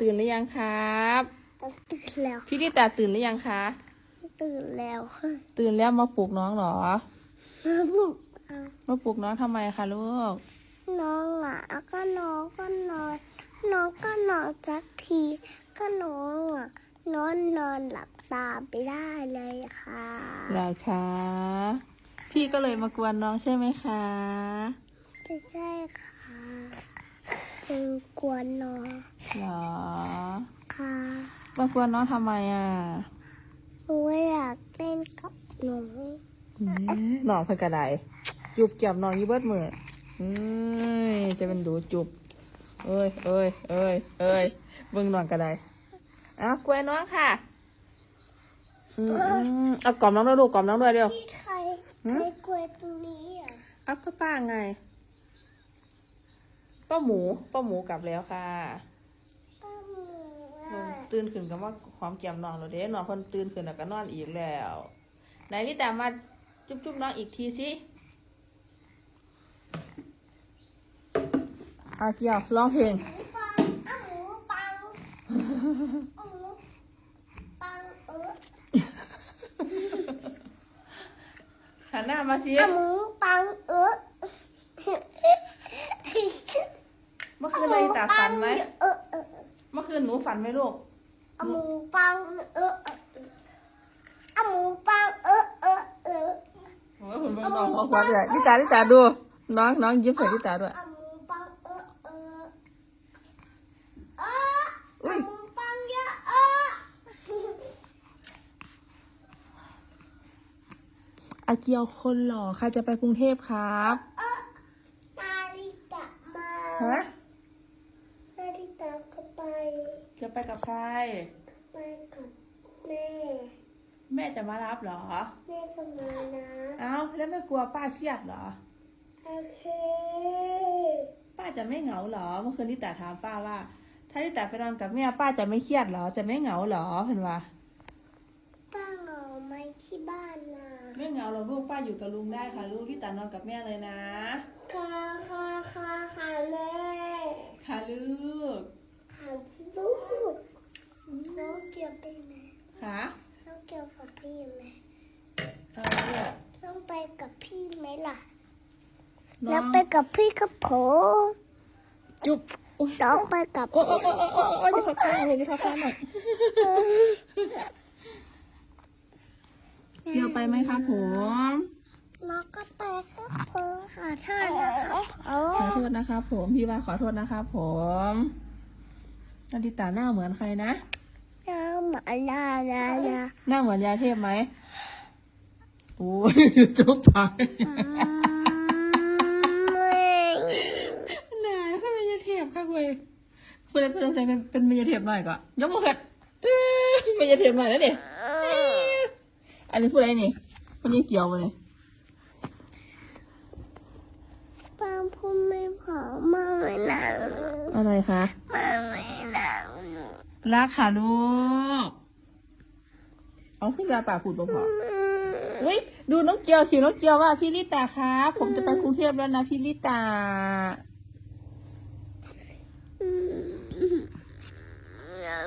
ตื่นหรือยังครับตื่นแล้วพี่ลิตาตื่นหรือยังคะ ตื่นแล้วค่ะตื่นแล้วมาปลุกน้องเหรอบุกมาปลุกน้องทำไมคะลูก น้องอะก็น้องก็นอน น้องก็นอนสักที ก็น้องอะนอนนอนหลับตาไปได้เลยค่ะเหรอคะ พี่ก็เลยมากวนน้องใช่ไหมคะไม่ใช่ค่ะ คือกวนน้องเหรอค่ะมากวนน้องทำไมอะหนูอยากเล่นกับหนูอืมน้องเพิ่นกระไดจุบเก็บน้องอยี่เบิดมือเอ้ยจะเป็นดูจุบเอ้ยเอ้ยเอ้ยเอ้ยเบิ่งน้องกระไดเอ้ากวนน้องค่ะอืมอืมเอากล่อมน้องด้วยลูกกล่อมน้องด้วยเร็วที่ใครหืมใครกวนตรงนี้อะเอาก็ป้าไง ป้าหมูป้าหมูกลับแล้วค่ะป้าหมูอือะมตื่นขึ้นก็ว่าความเกี่ยมนอนแล้วเด้นอนเพิ่นตื่นขึ้นแล้วก็นอนอีกแล้วไหนนี่แต่มาจุ๊บจุ๊บน้องอีกทีสิอาเกียวร้องเพลงปังอะหมูปังอะหมูปังเออหันหน้ามาสิอะหมูปังเออ เมื่อ คืนเลยตาฝันไหม เออเออเมื่อคืนหนูฝันไหมลูกอะหมูปังเออเอออะหมูปังเออเออเออโอ้ยคุณเบิ่งน้องเขาหัวเลยนี่ตานี่ตาดู น้องน้องยิ้มใส่นี่ตาด้วยอะหมูปังเออเออเอออุ้อะยหมูปังเยอะเอออาเกียวคนหล่อใครจะไปกรุงเทพครับ เออนาริตะมา ฮะ นาริตะก็ไป จะไปกับใคร ไปกับแม่ แม่จะมารับเหรอ แม่ก็มานะเอ้าแล้วไม่กลัวป้าเครียดเหรอ โอเค ป้าจะไม่เหงาเหรอ เมื่อคืนที่ตาถามป้าว่า ถ้าที่ตาไปนอนกับแม่ป้าจะไม่เครียดเหรอ จะไม่เหงาเหรอเห็นว่าป้าเหงาไหมที่บ้านนะไม่เหงาหรอกลูกป้าอยู่กับลุงได้ค่ะ ลูกที่ตานอนกับแม่เลยนะ ค่ะค่ะค่ะค่ะแม่ ค่ะลูกค่ะ ลูกน้องเกี่ยวไปไหมค่ะน้องเกี่ยวกับพี่ไหมอะไรเนี่ยน้องไปกับพี่ไหมล่ะน้แล้อวงไปกับพี่กับผมจุ๊บโอ้ยน้องไปกับโอ้โอ้โอ้โอ้โอ้โอ้ยจะพักผ่อนเลยจะพักผ่อนหน่อยเกี่ยวไปไหมครับผมน้องก็ไปครับผมขอโทษนะครับผขอมโทษนะครับผมพี่ว่าขอโทษนะครับผม นาดิตาหน้าเหมือนใครนะน้องหมาลาลาลาหน้าเหมือนยาเทพไหมโอ้ยจุ๊บไปไม่หนาถ้าเป็นยาเทพค่ะเว้ยเพื่อนเพื่อนเป็นเป็นเป็นยาเทพหน่อยก่อนยกมือขึ้นเอ้ยเป็นยาเทพหน่อยแล้วเนี่ยอันนี้พูดอะไรนี่มันยังเกี่ยวเลยป้าพูดไม่พอมาไม่หนังอะไรคะมาไม่หนัง รักค่ะลูก เอาขึ้นมาป่าพูดบ่พออุ้ยดูน้องเกียวสิน้องเกียวว่าพี่ลิตาครับผมจะไปกรุงเทพแล้วนะพี่ลิตา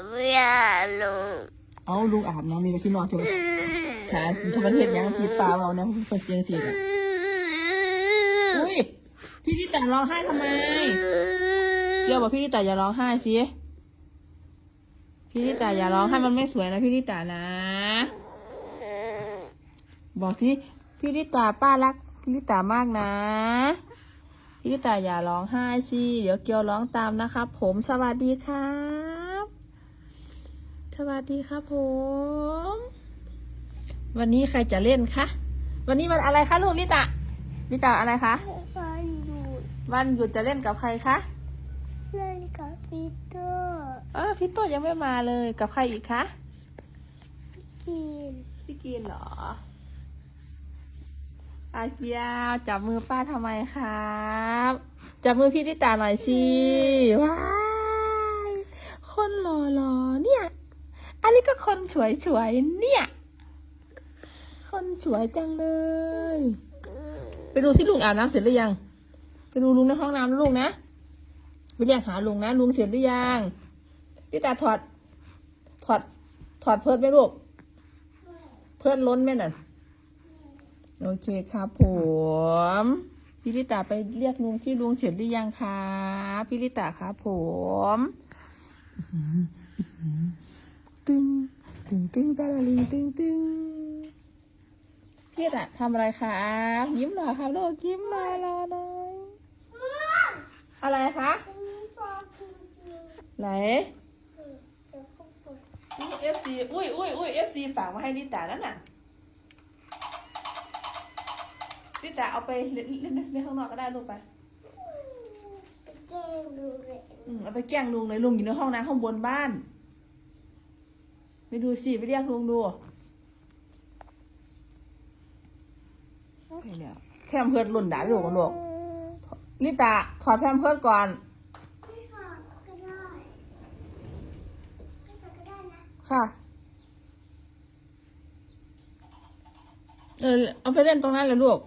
ไม่อยากลงเอาลุงอาบน้ำนี่นะพี่นอนเถอะค่ะทำประเทศยังผิดตาเราเนี่ยเป็นเสียงสิเนี่ยอุ้ยพี่ลิตาร้องไห้ทำไมเกียวบอกพี่ลิตาอย่าร้องไห้สิ พี่ลิตาอย่าร้องไห้มันไม่สวยนะพี่ลิตานะ บอกที่พี่ลิตาป้ารักพี่ลิตามากนะพี่ลิตาอย่าร้องไห้สิเดี๋ยวเกียวร้องตามนะครับ ผมสวัสดีครับ สวัสดีครับผม วันนี้ใครจะเล่นคะวันนี้วันอะไรคะลูกลิตาลิตาอะไรคะบ้านอยู่วันหยุดจะเล่นกับใครคะ เล่นกับพีเตอร์เออพี่โต้ยังไม่มาเลยกับใครอีกคะกินพี่กินเหรอ อาเกียวจับมือป้าทำไมครับ จับมือพี่ลิตาหน่อยสิว้ายคนหล่อหล่อๆเนี่ย อันนี้ก็คนสวยสวยๆเนี่ย คนสวยจังเลย ไปดูสิลุงอาบน้ำเสร็จหรือยัง ไปดูลุงในห้องน้ำนะลุงนะ ไปเรียกหาลุงนะลุงเสร็จหรือยังพี่ตาถอด ถอด ถอดเพิร์ดไหมลูก เพิร์ดล้นไหมน่ะ โอเคครับผมพี่ลิตาไปเรียกลุงที่ลุงเสร็จหรือยังคะพี่ลิตาครับผมตึงตึงตึงตาลิงตึงตึงพี่ลิตาทำอะไรคะยิ้มหน่อยครับลูกยิ้มหน่อยรอหน่อยอะไรคะ ไหนๆเดี๋ยเขาปวดนี่เอฟซีอุ้ยอุ้ยอุ้ยเอฟซีฝากมาให้ลิตานั่นน่ะลิตาเอาไปเล่นเล่นเล่นข้างนอกก็ได้ลูกไปไปแจ้งดูเลยอืมเอาไปแกล้งลุงเลยลุงอยู่ในห้องน้ำข้างบนบ้าน ไปดูสิไปเรียกลุงดูไปแล้วแพมเพิร์ดหล่นด่าลูกกันลูกลิตาถอดแพมเพิร์ดก่อน ไม่ถอดก็ได้ไม่ถอดก็ได้นะ ค่ะ เออเอาไปเล่นตรงนั้นเลยลูก